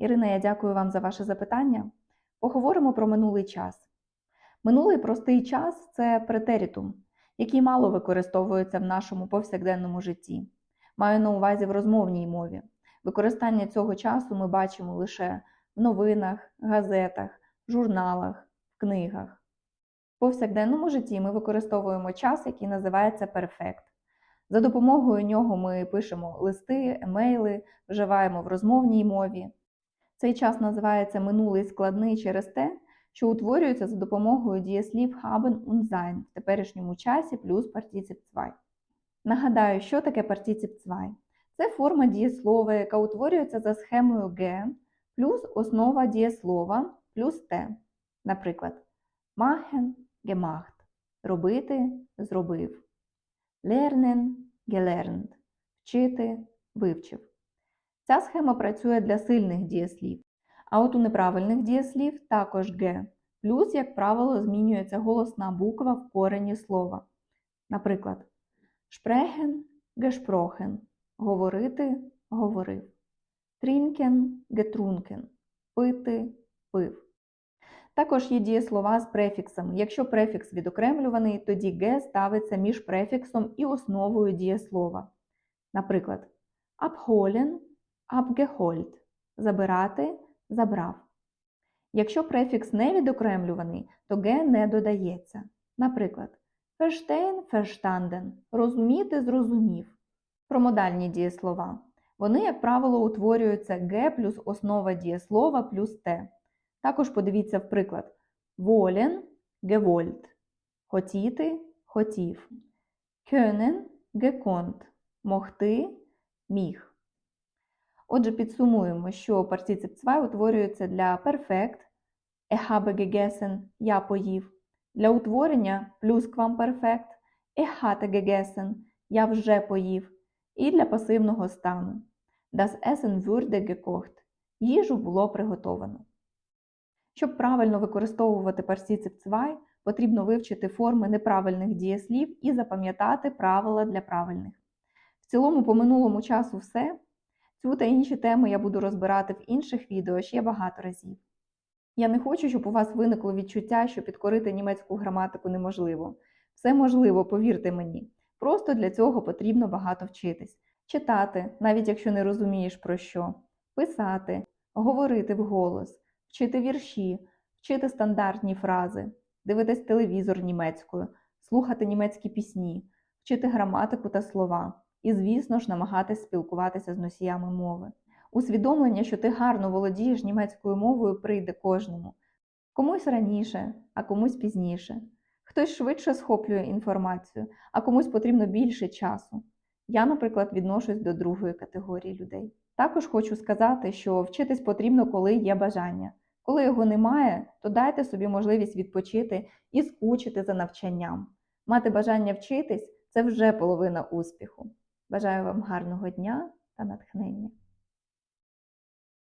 Ірина, я дякую вам за ваше запитання. Поговоримо про минулий час. Минулий простий час це претерітум, який мало використовується в нашому повсякденному житті. Маю на увазі в розмовній мові. Використання цього часу ми бачимо лише в новинах, газетах, журналах, книгах. В повсякденному житті ми використовуємо час, який називається перфект. За допомогою нього ми пишемо листи, емейли, вживаємо в розмовній мові. Цей час називається минулий складний через те, що утворюється за допомогою дієслів haben und sein в теперішньому часі плюс партицip 2. Нагадаю, що таке партицip 2? Це форма дієслова, яка утворюється за схемою G плюс основа дієслова плюс T. Наприклад, machen, gemacht – робити, зробив. Lernen, gelernt – вчити, вивчив. Ця схема працює для сильних дієслів. А от у неправильних дієслів також Г. Плюс, як правило, змінюється голосна буква в корені слова. Наприклад, sprechen, gesprochen – говорити, говорив. Trinken, getrunken – пити, пив. Також є дієслова з префіксами. Якщо префікс відокремлюваний, тоді г ставиться між префіксом і основою дієслова. Наприклад, abholen, abgeholt – забирати, забрав. Якщо префікс не відокремлюваний, то г не додається. Наприклад, verstehen, verstanden – розуміти, зрозумів. Промодальні дієслова. Вони, як правило, утворюються г плюс основа дієслова плюс т. Також подивіться в приклад: wollen – gewollt, хотіти хотів, können – gekonnt, могти міг. Отже, підсумуємо, що партицip 2 утворюється для перфект ich habe gegessen – я поїв, для утворення плюсквамперфект ich hatte gegessen – я вже поїв, і для пасивного стану das Essen wurde gekocht – їжу було приготовано. Щоб правильно використовувати партицip 2, потрібно вивчити форми неправильних дієслів і запам'ятати правила для правильних. В цілому, по минулому часу все. Цю та інші теми я буду розбирати в інших відео ще багато разів. Я не хочу, щоб у вас виникло відчуття, що підкорити німецьку граматику неможливо. Все можливо, повірте мені. Просто для цього потрібно багато вчитись, читати, навіть якщо не розумієш про що, писати, говорити вголос вчити вірші, вчити стандартні фрази, дивитись телевізор німецькою, слухати німецькі пісні, вчити граматику та слова і, звісно ж, намагатись спілкуватися з носіями мови. Усвідомлення, що ти гарно володієш німецькою мовою, прийде кожному. Комусь раніше, а комусь пізніше. Хтось швидше схоплює інформацію, а комусь потрібно більше часу. Я, наприклад, відношусь до другої категорії людей. Також хочу сказати, що вчитись потрібно, коли є бажання. Коли його немає, то дайте собі можливість відпочити і скучити за навчанням. Мати бажання вчитись це вже половина успіху. Бажаю вам гарного дня та натхнення!